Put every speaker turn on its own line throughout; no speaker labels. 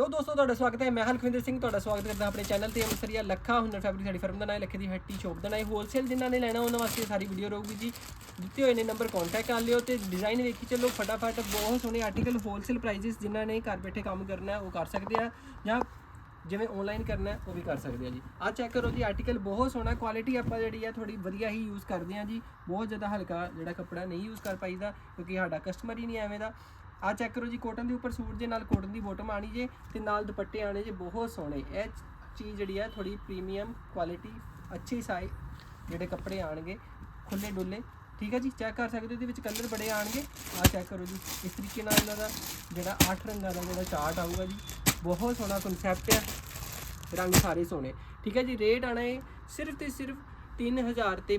ਲੋ ਦੋਸਤੋ, ਤੁਹਾਡਾ ਸਵਾਗਤ ਹੈ। ਮੈਂ ਹਾਂ ਸਿੰਘ, ਤੁਹਾਡਾ ਸਵਾਗਤ ਕਰਦਾ ਆਪਣੇ ਚੈਨਲ ਤੇ ਅੰਮ੍ਰਿਤਸਰੀਆ ਲੱਖਾ ਹੁਨਰ ਫੈਬਰਿਕ ਸਾਡੀ ਫਰਮ ਦਾ ਨਾਮ ਹੈ, ਲੱਖੇ ਦੀ ਹੱਟੀ ਸ਼ੋਪ ਦਾ ਨਾਮ ਹੈ। ਹੋਲਸੇਲ ਜਿਨ੍ਹਾਂ ਨੇ ਲੈਣਾ, ਉਹਨਾਂ ਵਾਸਤੇ ਸਾਰੀ ਵੀਡੀਓ ਰਹੂਗੀ ਜੀ। ਦਿੱਤੇ ਹੋਏ ਨੇ ਨੰਬਰ ਕੰਟੈਕਟ ਕਰ ਲਿਓ ਤੇ ਡਿਜ਼ਾਈਨ ਵੇਖੀ ਚੱਲੋ। ਫਟਾਫਟ ਬਹੁਤ ਸੋਹਣੇ ਆਰਟੀਕਲ ਹੋਲਸੇਲ ਪ੍ਰਾਈजेस ਜਿਨ੍ਹਾਂ ਨੇ ਘਰ ਬੈਠੇ ਕੰਮ ਕਰਨਾ ਹੈ ਉਹ ਕਰ ਸਕਦੇ ਆ। ਜਾਂ ਜਿਵੇਂ ਆਨਲਾਈਨ ਕਰਨਾ, ਉਹ ਵੀ ਕਰ ਸਕਦੇ ਆ ਜੀ। ਆ ਚੈੱਕ ਕਰੋ ਜੀ ਆਰਟੀਕਲ ਬਹੁਤ ਸੋਹਣਾ ਕੁਆਲਿਟੀ ਆਪਾਂ ਜਿਹੜੀ ਆ ਥੋੜੀ ਵਧੀਆ ਹੀ ਯੂਜ਼ ਕਰਦੇ ਆ ਜੀ। ਬਹੁਤ ਜ਼ਿਆਦਾ ਹਲਕਾ ਜਿਹੜਾ ਕੱਪੜਾ ਨਹੀਂ ਯੂਜ਼ ਕਰ ਪਾਈਦਾ, ਕਿਉਂਕਿ ਸਾਡਾ ਕਸਟਮਰ ਹੀ ਨਹੀਂ ਐਵੇਂ ਦਾ। ਆ ਚੈੱਕ ਕਰੋ ਜੀ ਕੋਟਨ ਦੇ ਉੱਪਰ ਸੂਟ ਦੇ ਨਾਲ ਕੋਟਨ ਦੀ ਬੋਟਮ ਆਣੀ ਜੇ ਤੇ ਨਾਲ ਦੁਪੱਟੇ ਆਣੇ ਜੇ, ਬਹੁਤ ਸੋਹਣੇ। ਇਹ ਚੀਜ਼ ਜਿਹੜੀ ਹੈ ਥੋੜੀ ਪ੍ਰੀਮੀਅਮ ਕੁਆਲਿਟੀ ਅੱਛੀ ਸਾਈ ਜਿਹੜੇ ਕੱਪੜੇ ਆਣਗੇ ਖੁੱਲੇ ਡੁੱਲੇ ਠੀਕ ਹੈ ਜੀ? ਚੈੱਕ ਕਰ ਸਕਦੇ ਹੋ, ਇਹਦੇ ਵਿੱਚ ਕਲਰ ਬੜੇ ਆਣਗੇ ਆ ਚੈੱਕ ਕਰੋ ਜੀ, ਇਸ ਤਰੀਕੇ ਨਾਲ ਇਹਨਾਂ ਦਾ ਜਿਹੜਾ ਅੱਠ ਰੰਗਾਂ ਦਾ ਜਿਹੜਾ ਚਾਰਟ ਆਊਗਾ ਜੀ, ਬਹੁਤ ਸੋਹਣਾ ਕਨਸੈਪਟ ਹੈ ਰੰਗ ਸਾਰੇ ਸੋਹਣੇ। ਠੀਕ ਹੈ ਜੀ ਰੇਟ ਆਣਾ ਹੈ ਸਿਰਫ ਤੇ ਸਿਰਫ 3000 ਤੇ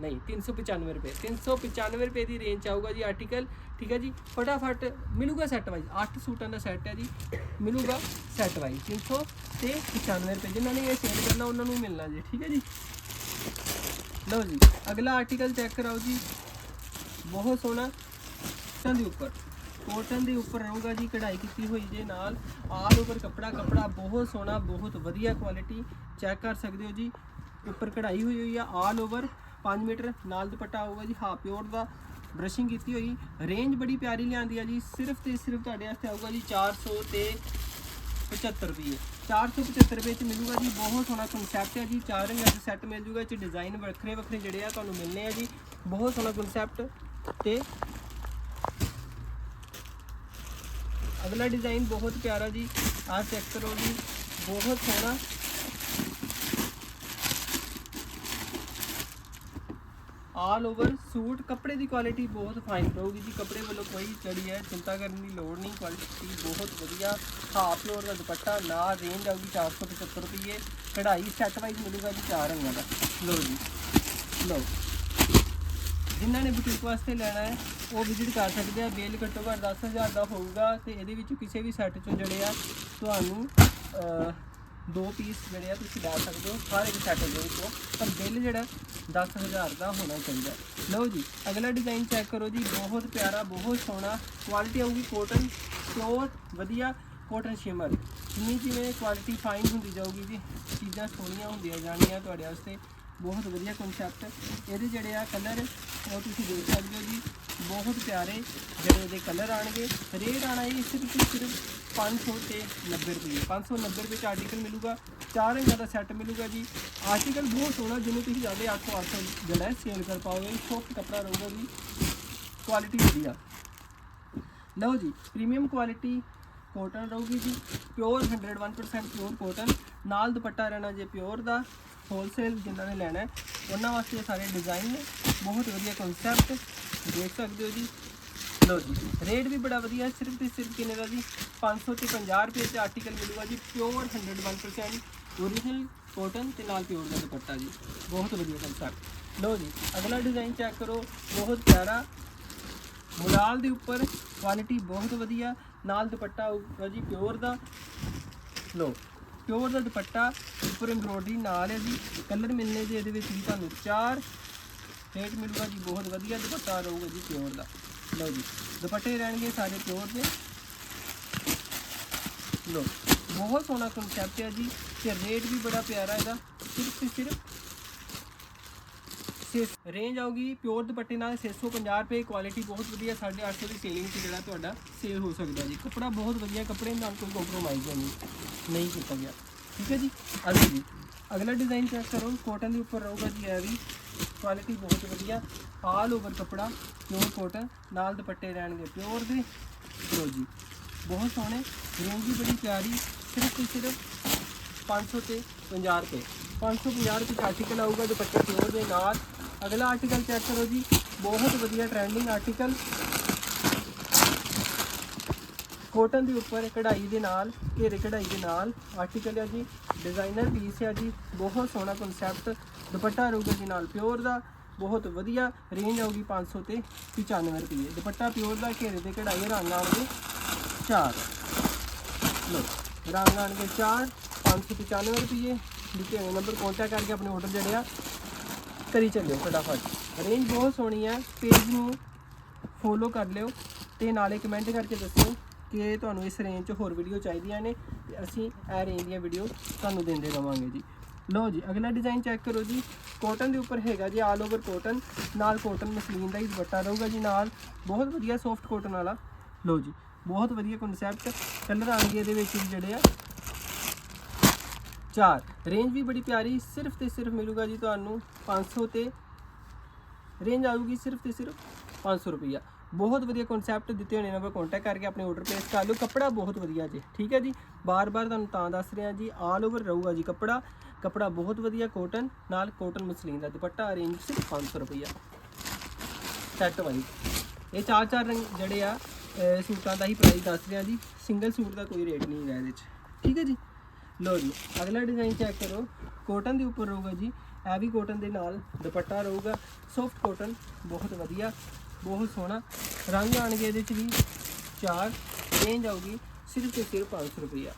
ਨਹੀਂ 395 ਰੁਪਏ। 395 ਰੁਪਏ ਦੀ ਰੇਂਜ 'ਚ ਆਊਗਾ ਜੀ ਆਰਟੀਕਲ ਠੀਕ ਹੈ ਜੀ? ਫਟਾਫਟ ਮਿਲੂਗਾ ਸੈੱਟ ਵਾਈਜ਼ 8 ਸੂਟਾਂ ਦਾ ਸੈੱਟ ਹੈ ਜੀ। ਮਿਲੂਗਾ ਸੈੱਟ ਵਾਈਜ਼ 300 ਤੇ 95 ਰੁਪਏ। ਜਿਨ੍ਹਾਂ ਨੇ ਇਹ ਸੇਲ ਕਰਨਾ, ਉਹਨਾਂ ਨੂੰ ਮਿਲਣਾ ਜੀ। ਠੀਕ ਹੈ ਜੀ? ਲਓ ਜੀ, ਅਗਲਾ ਆਰਟੀਕਲ ਚੈੱਕ ਕਰਾਓ ਜੀ। ਬਹੁਤ ਸੋਹਣਾ। ਕੋਟਨ ਦੇ ਉੱਪਰ। ਕੋਟਨ ਦੇ ਉੱਪਰ ਰਹੂਗਾ ਜੀ, ਕਢਾਈ ਕੀਤੀ ਹੋਈ ਜੇ ਨਾਲ। ਆਲ ਓਵਰ ਕੱਪੜਾ ਕੱਪੜਾ ਬਹੁਤ ਸੋਹਣਾ, ਬਹੁਤ ਵਧੀਆ ਕੁਆਲਿਟੀ ਚੈੱਕ ਕਰ ਸਕਦੇ ਹੋ ਜੀ। ਉੱਪਰ ਕਢਾਈ ਹੋਈ ਹੋਈ ਆ, ਆਲ ਓਵਰ। 5 ਮੀਟਰ ਨਾਲ ਦੁਪੱਟਾ ਆਊਗਾ ਜੀ ਹਾਫ ਪਿਓਰ ਦਾ। ਬ੍ਰਸ਼ਿੰਗ ਕੀਤੀ ਹੋਈ। ਰੇਂਜ ਬੜੀ ਪਿਆਰੀ ਲਿਆਂਦੀ ਆ ਜੀ। ਸਿਰਫ ਤੇ ਸਿਰਫ ਤੁਹਾਡੇ ਵਾਸਤੇ ਆਊਗਾ ਜੀ 400 ਤੇ 75 ਰੁਪਏ। 475 ਰੁਪਏ ਚ ਮਿਲੂਗਾ ਜੀ। ਬਹੁਤ ਸੋਹਣਾ ਕਨਸੈਪਟ ਹੈ ਜੀ। ਚਾਰ ਰੰਗਾਂ ਦਾ ਸੈੱਟ ਮਿਲ ਜੂਗਾ। ਚ ਡਿਜ਼ਾਈਨ ਵੱਖਰੇ ਵੱਖਰੇ ਜਿਹੜੇ ਆ ਤੁਹਾਨੂੰ ਮਿਲਨੇ ਆ ਜੀ। ਬਹੁਤ ਸੋਹਣਾ ਕਨਸੈਪਟ ਤੇ ਅਗਲਾ ਡਿਜ਼ਾਈਨ ਬਹੁਤ ਪਿਆਰਾ ਜੀ। ਆਹ ਚੈੱਕ ਕਰੋ ਜੀ। ਬਹੁਤ ਸੋਹਣਾ ਆਲ ਓਵਰ ਸੂਟ, ਕੱਪੜੇ ਦੀ ਕੁਆਲਿਟੀ ਬਹੁਤ ਫਾਈਨ ਰਹੂਗੀ ਜੀ। ਕੱਪੜੇ ਵੱਲੋਂ ਕੋਈ ਜਿਹੜੀ ਹੈ, ਚਿੰਤਾ ਕਰਨ ਦੀ ਲੋੜ ਨਹੀਂ। ਕੁਆਲਿਟੀ ਬਹੁਤ ਵਧੀਆ। ਹਾਫ ਫਲੋਰ ਦਾ ਦੁਪੱਟਾ ਨਾ ਰੇਂਜ ਆਊਗੀ 475 ਰੁਪਏ ਕਢਾਈ ਸੈੱਟ ਵਾਈਜ਼ ਮਿਲੂਗਾ ਜੀ ਚਾਰ ਰੰਗਾਂ ਦਾ। ਲਓ ਜੀ, ਲਓ। ਜਿਨ੍ਹਾਂ ਨੇ ਬੁਟੀਕ ਵਾਸਤੇ ਲੈਣਾ ਹੈ, ਉਹ ਵਿਜ਼ਿਟ ਕਰ ਸਕਦੇ ਆ। ਬਿੱਲ ਘੱਟੋ ਘੱਟ 10000 ਦਾ ਹੋਊਗਾ ਤੇ ਇਹਦੇ ਵਿੱਚੋਂ ਕਿਸੇ ਵੀ ਸੈੱਟ ਚੋਂ ਜਿਹੜੇ ਆ, ਤੁਹਾਨੂੰ ਦੋ ਪੀਸ ਜਿਹੜੇ ਆ ਤੁਸੀਂ ਲੈ ਸਕਦੇ ਹੋ। ਹਰ ਇੱਕ ਸੈੱਟ ਦੇ ਵਿੱਚੋਂ। ਪਰ ਬਿੱਲ ਜਿਹੜਾ 10000 ਦਾ ਹੋਣਾ ਚਾਹੀਦਾ। ਲਓ ਜੀ, ਅਗਲਾ ਡਿਜ਼ਾਈਨ ਚੈੱਕ ਕਰੋ ਜੀ। ਬਹੁਤ ਪਿਆਰਾ, ਬਹੁਤ ਸੋਹਣਾ। ਕੁਆਲਿਟੀ ਆਊਗੀ ਕੋਟਨ ਪਿਓਰ ਵਧੀਆ ਕੋਟਨ ਸ਼ਿਮਰ ਜਿੰਨੀ ਜਿਵੇਂ ਕੁਆਲਿਟੀ ਫਾਈਨ ਹੁੰਦੀ ਜਾਊਗੀ ਜੀ, ਚੀਜ਼ਾਂ ਸੋਹਣੀਆਂ ਹੁੰਦੀਆਂ ਜਾਣੀਆਂ ਤੁਹਾਡੇ ਵਾਸਤੇ। ਬਹੁਤ ਵਧੀਆ ਕਨਸੈਪਟ ਇਹਦੇ ਜਿਹੜੇ ਆ ਕਲਰ ਉਹ ਤੁਸੀਂ ਦੇਖ ਸਕਦੇ ਹੋ ਜੀ। ਬਹੁਤ ਪਿਆਰੇ ਜਿਹੜੇ ਇਹਦੇ ਕਲਰ ਆਣਗੇ। ਰੇਟ ਆਣਾ ਇਹ ਸਿਰਫ ਤੇ ਸਿਰਫ 500 ਤੇ 90 ਰੁਪਏ। 590 ਰੁਪਏ ਚ ਆਰਟੀਕਲ ਮਿਲੂਗਾ। ਚਾਰ ਰੰਗਾਂ ਦਾ ਸੈੱਟ ਮਿਲੂਗਾ ਜੀ। ਆਰਟੀਕਲ ਬਹੁਤ ਸੋਹਣਾ, ਜਿਹਨੂੰ ਤੁਸੀਂ ਜਾਂਦੇ 800 800 ਜਿਹੜਾ ਹੈ ਸੇਲ ਕਰ ਪਾਓਗੇ। ਸੌਫਟ ਕੱਪੜਾ ਰਹੂਗਾ ਜੀ। ਕੁਆਲਿਟੀ ਵਧੀਆ। ਲਓ ਜੀ ਪ੍ਰੀਮੀਅਮ ਕੁਆਲਿਟੀ ਕੋਟਨ ਰਹੂਗੀ ਜੀ ਪਿਓਰ 101% ਪਿਓਰ ਕੋਟਨ ਨਾਲ ਦੁਪੱਟਾ ਰਹਿਣਾ ਜੇ ਪਿਓਰ ਦਾ ਹੋਲਸੇਲ ਜਿਨ੍ਹਾਂ ਨੇ ਲੈਣਾ ਉਹਨਾਂ ਵਾਸਤੇ ਇਹ ਸਾਰੇ ਡਿਜ਼ਾਈਨ ਨੇ। ਬਹੁਤ ਵਧੀਆ ਕਨਸੈਪਟ ਦੇਖ ਸਕਦੇ ਹੋ ਜੀ। ਲਓ ਜੀ ਰੇਟ ਵੀ ਬੜਾ ਵਧੀਆ, ਸਿਰਫ ਤੇ ਸਿਰਫ ਕਿੰਨੇ ਦਾ ਜੀ? 500 ਤੇ 50 ਰੁਪਏ ਚ ਆਰਟੀਕਲ ਮਿਲੂਗਾ ਜੀ ਪਿਓਰ 101% ਓਰੀਜਨਲ ਕੋਟਨ ਤੇ ਨਾਲ ਪਿਓਰ ਦਾ ਦੁਪੱਟਾ ਜੀ। ਬਹੁਤ ਵਧੀਆ ਕਨਸੈਪਟ ਲਓ ਜੀ, ਅਗਲਾ ਡਿਜ਼ਾਈਨ ਚੈੱਕ ਕਰੋ। ਬਹੁਤ ਪਿਆਰਾ ਮੁਲਾਲ ਦੇ ਉੱਪਰ ਕੁਆਲਿਟੀ ਬਹੁਤ ਵਧੀਆ, ਨਾਲ ਦੁਪੱਟਾ ਆਊਗਾ ਜੀ ਪਿਓਰ ਦਾ। ਲੋ ਪਿਓਰ ਦਾ ਦੁਪੱਟਾ ਉੱਪਰ ਐਮਬ੍ਰੋਇਡਰੀ ਨਾਲ ਹੈ ਜੀ ਕਲਰ ਮਿਲਨੇ ਜੀ ਇਹਦੇ ਵਿੱਚ ਵੀ ਤੁਹਾਨੂੰ ਚਾਰ ਰੇਟ ਮਿਲੂਗਾ ਜੀ, ਬਹੁਤ ਵਧੀਆ ਦੁਪੱਟਾ ਰਹੂਗਾ ਜੀ ਪਿਓਰ ਦਾ। ਲਓ ਜੀ, ਦੁਪੱਟੇ ਰਹਿਣਗੇ ਸਾਰੇ ਪਿਓਰ ਦੇ। ਲੋ ਬਹੁਤ ਸੋਹਣਾ ਕਨਸੈਪਟ ਹੈ ਜੀ, ਤੇ ਰੇਟ ਵੀ ਬੜਾ ਪਿਆਰਾ ਇਹਦਾ, ਸਿਰਫ ਤੇ ਸਿਰਫ ਰੇਂਜ ਆਊਗੀ ਪਿਓਰ ਦੁਪੱਟੇ ਨਾਲ 650 ਰੁਪਏ ਕੁਆਲਿਟੀ ਬਹੁਤ ਵਧੀਆ 850 ਦੀ ਸੇਲਿੰਗ 'ਚ ਜਿਹੜਾ ਤੁਹਾਡਾ ਸੇਲ ਹੋ ਸਕਦਾ ਜੀ। ਕੱਪੜਾ ਬਹੁਤ ਵਧੀਆ, ਕੱਪੜੇ ਨਾਲ ਕੋਈ ਕੰਪਰੋਮਾਈਜ਼ ਨਹੀਂ ਨਹੀਂ ਕੀਤਾ ਗਿਆ। ਠੀਕ ਹੈ ਜੀ? ਅਗਲੀ ਜੀ, ਅਗਲਾ ਡਿਜ਼ਾਈਨ ਚੈੱਕ ਕਰੋ ਕੋਟਨ ਦੇ ਉੱਪਰ ਰਹੂਗਾ ਜੀ ਇਹ ਵੀ। ਕੁਆਲਿਟੀ ਬਹੁਤ ਵਧੀਆ ਆਲ ਓਵਰ ਕੱਪੜਾ ਪਿਓਰ ਕੋਟਨ ਨਾਲ ਦੁਪੱਟੇ ਰਹਿਣਗੇ ਪਿਓਰ ਦੇ। ਲੋ ਜੀ, ਬਹੁਤ ਸੋਹਣੇ ਰੇਂਜ ਵੀ ਬੜੀ ਪਿਆਰੀ, ਸਿਰਫ ਤੇ ਸਿਰਫ 500 ਤੇ 50 ਰੁਪਏ। 550 ਰੁਪਏ ਦਾ ਆਰਟੀਕਲ ਆਊਗਾ ਦੁਪੱਟੇ ਪਿਓਰ ਦੇ ਨਾਲ। ਅਗਲਾ ਆਰਟੀਕਲ ਚੈੱਕ ਕਰੋ ਜੀ। ਬਹੁਤ ਵਧੀਆ ਟ੍ਰੈਂਡਿੰਗ ਆਰਟੀਕਲ ਕੋਟਨ ਦੇ ਉੱਪਰ ਕਢਾਈ ਦੇ ਨਾਲ, ਘੇਰੇ ਕਢਾਈ ਦੇ ਨਾਲ ਆਰਟੀਕਲ ਹੈ ਜੀ। ਡਿਜ਼ਾਈਨਰ ਪੀਸ ਹੈ ਜੀ। ਬਹੁਤ ਸੋਹਣਾ ਕਨਸੈਪਟ ਦੁਪੱਟਾ ਰਹੂਗਾ ਜੀ ਨਾਲ ਪਿਓਰ ਦਾ। ਬਹੁਤ ਵਧੀਆ। ਰੇਂਜ ਆਊਗੀ 500 ਤੇ 95 ਰੁਪਏ। ਦੁਪੱਟਾ ਪਿਓਰ ਦਾ, ਘੇਰੇ ਤੇ ਕਢਾਈ, ਰੰਗ ਆਉਣਗੇ ਚਾਰ। ਲੋ ਰੰਗ ਆਣਗੇ 4 595 ਰੁਪਏ। ਦਿੱਤੇ ਹੋਏ ਨੰਬਰ ਕੰਟੈਕਟ ਕਰਕੇ ਆਪਣੇ ਆਰਡਰ ਜਿਹੜੇ ਆ ਕਰੀ ਚੱਲਿਓ ਫਟਾਫਟ। ਰੇਂਜ ਬਹੁਤ ਸੋਹਣੀ ਹੈ ਪੇਜ ਨੂੰ ਫੋਲੋ ਕਰ ਲਿਓ ਤੇ ਨਾਲੇ ਕਮੈਂਟ ਕਰਕੇ ਦੱਸਿਓ ਕਿ ਤੁਹਾਨੂੰ ਇਸ ਰੇਂਜ 'ਚ ਹੋਰ ਵੀਡੀਓ ਚਾਹੀਦੀਆਂ ਨੇ ਤੇ ਅਸੀਂ ਇਹ ਰੇਂਜ ਦੀਆਂ ਵੀਡੀਓ ਤੁਹਾਨੂੰ ਦਿੰਦੇ ਰਵਾਂਗੇ ਜੀ। ਲਓ ਜੀ, ਅਗਲਾ ਡਿਜ਼ਾਈਨ ਚੈੱਕ ਕਰੋ ਜੀ। ਕੋਟਨ ਦੇ ਉੱਪਰ ਹੈਗਾ ਜੀ ਆਲ ਓਵਰ ਕੋਟਨ ਨਾਲ ਕੋਟਨ ਮਸਲੀਨ ਦਾ ਹੀ ਦੁਪੱਟਾ ਰਹੂਗਾ ਜੀ ਨਾਲ। ਬਹੁਤ ਵਧੀਆ ਸੌਫਟ ਕੋਟਨ ਵਾਲਾ। ਲਓ ਜੀ, ਬਹੁਤ ਵਧੀਆ ਕਨਸੈਪਟ ਕਲਰ ਆਣਗੇ ਇਹਦੇ ਵਿੱਚ ਜਿਹੜੇ ਆ ਚਾਰ। ਰੇਂਜ ਵੀ ਬੜੀ ਪਿਆਰੀ, ਸਿਰਫ ਤੇ ਸਿਰਫ ਮਿਲੂਗਾ ਜੀ ਤੁਹਾਨੂੰ 500 ਤੇ। ਰੇਂਜ ਆਊਗੀ ਸਿਰਫ ਤੇ ਸਿਰਫ 500 ਰੁਪਈਆ। ਬਹੁਤ ਵਧੀਆ ਕਨਸੈਪਟ ਦਿੱਤੇ ਹੋਣੇ ਨੇ, ਆਪਾਂ ਕੰਟੈਕਟ ਕਰਕੇ ਆਪਣੇ ਆਰਡਰ ਪਲੇਸ ਕਰ ਲਓ। ਕੱਪੜਾ ਬਹੁਤ ਵਧੀਆ ਜੀ, ਠੀਕ ਹੈ ਜੀ? ਬਾਰ-ਬਾਰ ਤੁਹਾਨੂੰ ਤਾਂ ਦੱਸ ਰਿਹਾ ਜੀ ਆਲ ਓਵਰ ਰਹੂਗਾ ਜੀ ਕੱਪੜਾ। ਕੱਪੜਾ ਬਹੁਤ ਵਧੀਆ ਕੋਟਨ ਨਾਲ ਕੋਟਨ ਮਸਲੀਨ ਦਾ ਦੁਪੱਟਾ ਰੇਂਜ ਸਿਰਫ 500 ਰੁਪਈਆ। ਸੈੱਟ ਵਾਈਜ਼ ਇਹ ਚਾਰ ਚਾਰ ਰੰਗ ਜਿਹੜੇ ਆ ਸੂਟਾਂ ਦਾ ਹੀ ਪ੍ਰਾਈਸ ਦੱਸ ਰਿਹਾ ਜੀ। ਸਿੰਗਲ ਸੂਟ ਦਾ ਕੋਈ ਰੇਟ ਨਹੀਂ ਹੈ ਇਹਦੇ 'ਚ। ਠੀਕ ਹੈ ਜੀ? ਲਓ ਜੀ, ਅਗਲਾ ਡਿਜ਼ਾਈਨ ਚੈੱਕ ਕਰੋ। ਕੋਟਨ ਦੇ ਉੱਪਰ ਰਹੂਗਾ ਜੀ, ਇਹ ਵੀ ਕੋਟਨ ਦੇ ਨਾਲ ਦੁਪੱਟਾ ਰਹੂਗਾ। ਸੌਫਟ ਕੋਟਨ ਬਹੁਤ ਵਧੀਆ, ਬਹੁਤ ਸੋਹਣਾ। ਰੰਗ ਆਣਗੇ ਇਹਦੇ 'ਚ ਵੀ ਚਾਰ ਰੇਂਜ ਆਊਗੀ, ਸਿਰਫ ਤੇ ਸਿਰਫ 500 ਰੁਪਈਆ।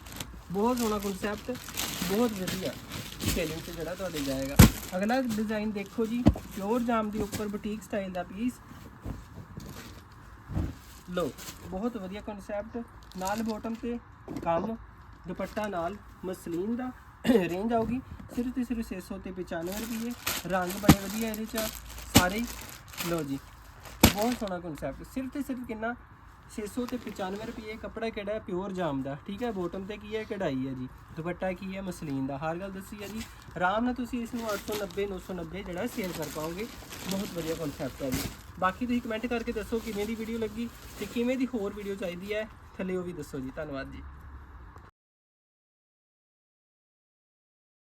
ਬਹੁਤ ਸੋਹਣਾ ਕਨਸੈਪਟ ਬਹੁਤ ਵਧੀਆ ਸੇਲਿੰਗ 'ਚ ਜਿਹੜਾ ਤੁਹਾਡੇ ਜਾਏਗਾ। ਅਗਲਾ ਡਿਜ਼ਾਈਨ ਦੇਖੋ ਜੀ ਪਿਓਰ ਜਾਮ ਦੇ ਉੱਪਰ ਬੁਟੀਕ ਸਟਾਈਲ ਦਾ ਪੀਸ ਲੋ ਬਹੁਤ ਵਧੀਆ ਕਨਸੈਪਟ ਨਾਲ ਬਾਟਮ ਤੇ ਕੰਮ ਦੁਪੱਟਾ ਨਾਲ ਮਸਲੀਨ ਦਾ ਰੇਂਜ ਆਊਗੀ। ਸਿਰਫ ਤੇ ਸਿਰਫ 600 ਤੇ 95 ਰੁਪਏ ਰੰਗ ਬੜੇ ਵਧੀਆ ਇਹਦੇ ਚ ਸਾਰੇ ਲੋ ਜੀ, ਬਹੁਤ ਸੋਹਣਾ ਕਨਸੈਪਟ ਸਿਰਫ ਤੇ ਸਿਰਫ ਕਿੰਨਾ? 600 ਤੇ 95 ਰੁਪਏ ਕੱਪੜਾ ਕਿਹੜਾ ਹੈ? ਪਿਓਰ ਜਾਮ ਦਾ। ਠੀਕ ਹੈ ਬੋਟਮ ਤੇ ਕੀ ਹੈ? ਕਢਾਈ ਹੈ ਜੀ। ਦੁਪੱਟਾ ਕੀ ਹੈ? ਮਸਲੀਨ ਦਾ। ਹਰ ਗੱਲ ਦੱਸੀ ਹੈ ਜੀ। ਆਰਾਮ ਨਾਲ ਤੁਸੀਂ ਇਸ ਨੂੰ 890 990 ਜਿਹੜਾ ਸੇਲ ਕਰ ਪਾਓਗੇ। ਬਹੁਤ ਵਧੀਆ ਕਨਸੈਪਟ ਹੈ ਜੀ। ਬਾਕੀ ਤੁਸੀਂ ਕਮੈਂਟ ਕਰਕੇ ਦੱਸੋ ਕਿਵੇਂ ਦੀ ਵੀਡੀਓ ਲੱਗੀ ਤੇ ਕਿਵੇਂ ਦੀ ਹੋਰ ਵੀਡੀਓ ਚਾਹੀਦੀ ਹੈ। ਥੱਲੇ ਉਹ ਵੀ ਦੱਸੋ ਜੀ। ਧੰਨਵਾਦ ਜੀ।